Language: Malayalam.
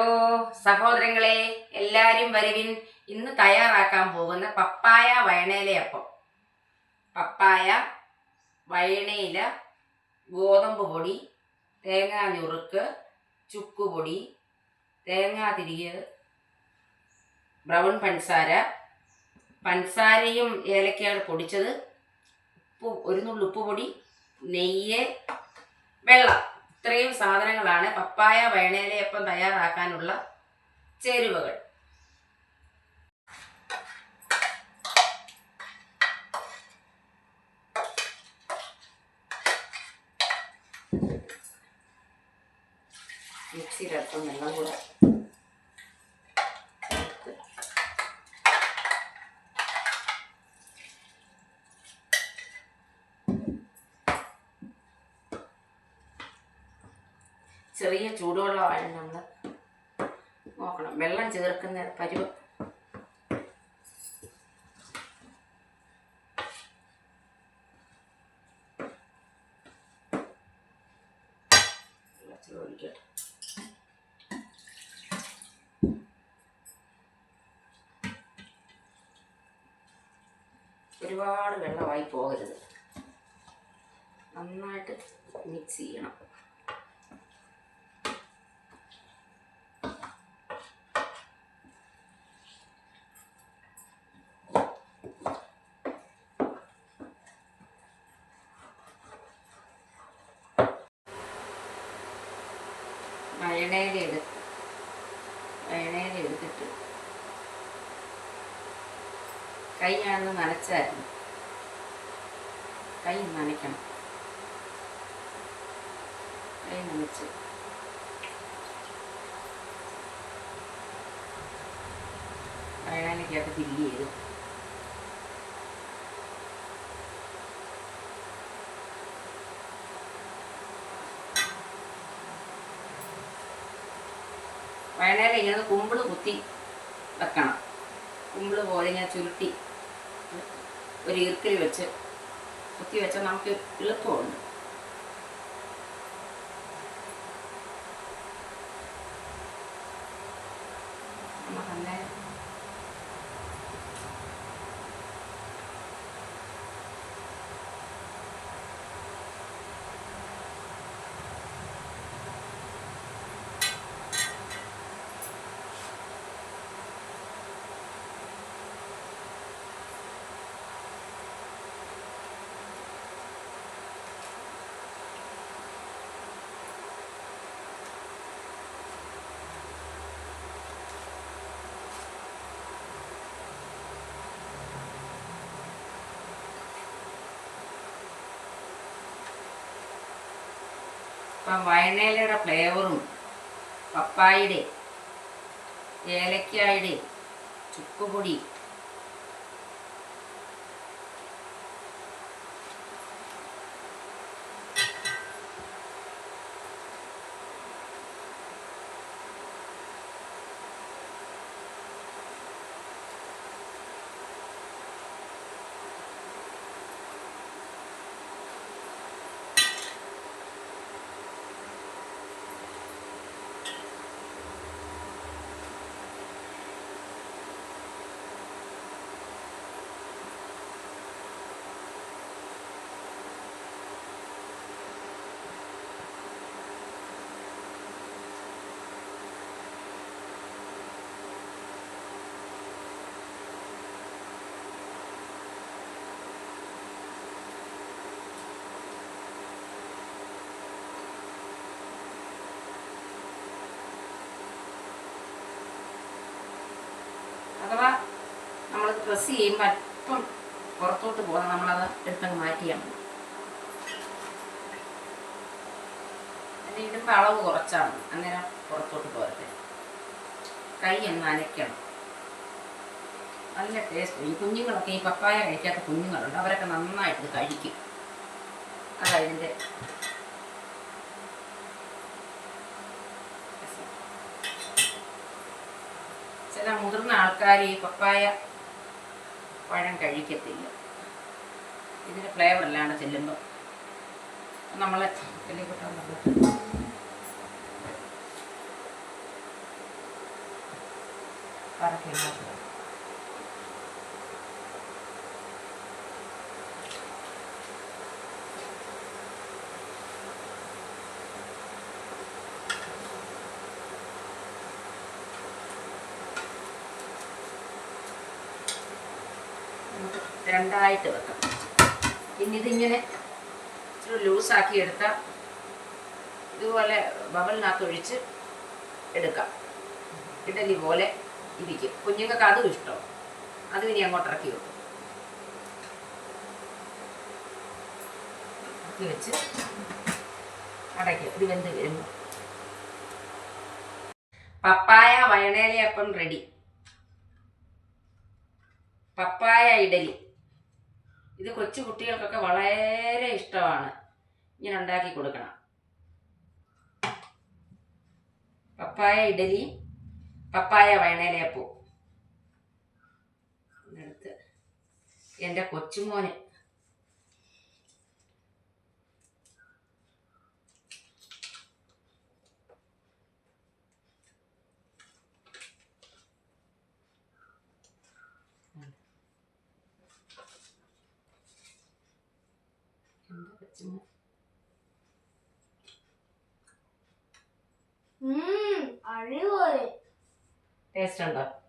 ഹലോ സഹോദരങ്ങളെ എല്ലാവരും വരുവിൻ. ഇന്ന് തയ്യാറാക്കാൻ പോകുന്ന പപ്പായ വയണയിലയപ്പം പപ്പായ വയണയില ഗോതമ്പ് പൊടി തേങ്ങാ ഞുറുക്ക് ചുക്കുപൊടി തേങ്ങാ തിരികെ ബ്രൗൺ പഞ്ചസാര പഞ്ചസാരയും ഏലക്കയാണ് പൊടിച്ചത്. ഉപ്പ് ഒരു നുള്ളു ഉപ്പ് പൊടി നെയ്യ് വെള്ളം. ഇത്രയും സാധനങ്ങളാണ് പപ്പായ വയണേലയപ്പം തയ്യാറാക്കാനുള്ള ചേരുവകൾ. മിക്സിയിലൽപ്പം വെള്ളം കൂടെ ചെറിയ ചൂടുവെള്ളമാണ് നമ്മൾ നോക്കണം. വെള്ളം ചേർക്കുന്ന പരുവ. ഒരുപാട് വെള്ളമായി പോകരുത്. നന്നായിട്ട് മിക്സ് ചെയ്യണം. മയണയില എടുത്ത് മയണയില എടുത്തിട്ട് കൈ ഞാനൊന്ന് നനച്ചായിരുന്നു. കൈ നനയ്ക്കണം. കൈ നനച്ച്. അത് ഫില്ല് വയണയില ഇങ്ങനെ കുമ്പിൾ കുത്തി വെക്കണം. കുമ്പിൾ പോലെ ഇങ്ങനെ ചുരുട്ടി ഒരു ഈർക്കിൽ വെച്ച് കുത്തി വെച്ചാൽ നമുക്ക് എളുപ്പമുണ്ട്. നമുക്കല്ലേ ഇപ്പം വയനയിലയുടെ ഫ്ലേവറും പപ്പായുടെ ഏലക്കായുടെ ചുക്കുപൊടി അഥവാ നമ്മൾ പ്രസ് ചെയ്യുമ്പോൾ അല്പം പുറത്തോട്ട് പോകാൻ നമ്മളത് എടുത്തങ്ങ് മാറ്റിയാണ് അതിന് ഇടുമ്പോൾ അളവ് കുറച്ചാണ്. അന്നേരം പുറത്തോട്ട് പോരട്ടെ. കൈ ഒന്ന് അനയ്ക്കണം. നല്ല ടേസ്റ്റ് ഈ കുഞ്ഞുങ്ങളൊക്കെ ഈ പപ്പായ കഴിക്കാത്ത കുഞ്ഞുങ്ങളുണ്ട്. അവരൊക്കെ നന്നായിട്ട് കഴിക്കും. അതാ ഇതിന്റെ ചില മുതിർന്ന ആൾക്കാർ ഈ പപ്പായ പഴം കഴിക്കത്തില്ല. ഇതിന് ഫ്ലേവർ അല്ലാണ്ട് ചെല്ലുമ്പോൾ നമ്മൾ ചെല്ലിക്കൊട്ടാൻ പറഞ്ഞു രണ്ടായിട്ട് വെക്കാം. പിന്നെ ഇതിങ്ങനെ ഇച്ചിരി ലൂസാക്കി എടുത്താൽ ഇതുപോലെ ബബലിനകത്ത് ഒഴിച്ച് എടുക്കാം. ഇഡലി പോലെ ഇരിക്കും. കുഞ്ഞുങ്ങൾക്ക് അതും ഇഷ്ടം അതും ഇനി അങ്ങോട്ട് ഇറക്കി വെക്കും. വെച്ച് അടയ്ക്കും. ഇത് വെന്ത് വരുമ്പോൾ. പപ്പായ വയണേലയപ്പം റെഡി പപ്പായ ഇഡലി. ഇത് കൊച്ചു കുട്ടികൾക്കൊക്കെ വളരെ ഇഷ്ടമാണ്. ഇങ്ങനെ ഉണ്ടാക്കി കൊടുക്കണം. പപ്പായ ഇഡലി പപ്പായ വയണേലേപ്പൂ എടുത്ത് എന്റെ കൊച്ചുമോന് ഉം, അടിപൊളി. ടേസ്റ്റ് ഉണ്ടോ?